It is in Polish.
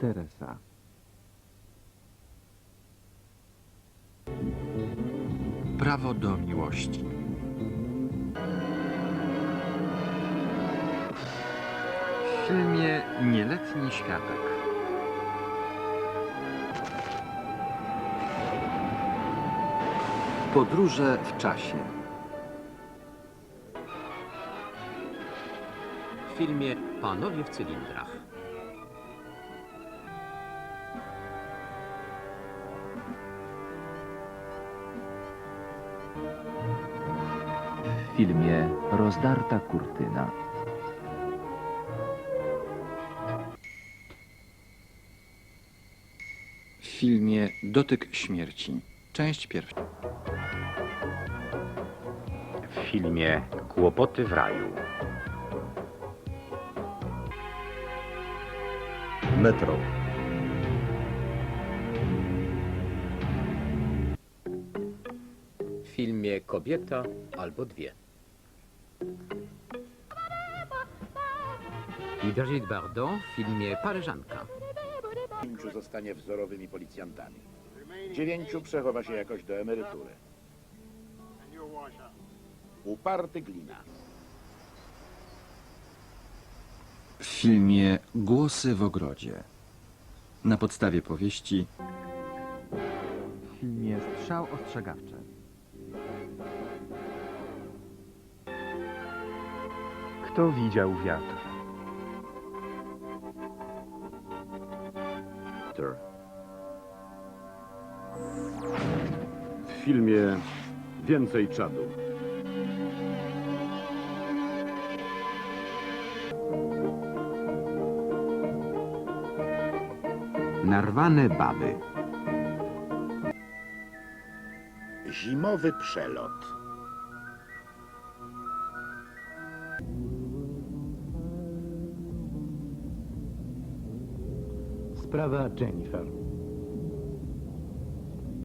Teresa. Prawo do miłości. W filmie Nieletni świadek. Podróże w czasie. W filmie Panowie w cylindrach. Filmie Rozdarta kurtyna. W filmie Dotyk śmierci. Część pierwsza. W filmie Kłopoty w raju. Metro. W filmie Kobieta albo dwie. I Brigitte Bardot w filmie Paryżanka. Pięciu zostanie wzorowymi policjantami. Dziewięciu przechowa się jakoś do emerytury. Uparty glina. W filmie Głosy w ogrodzie. Na podstawie powieści. W filmie Strzał ostrzegawczy. Kto widział wiatr? W filmie Więcej czadu. Narwane baby. Zimowy przelot. Sprawa Jennifer.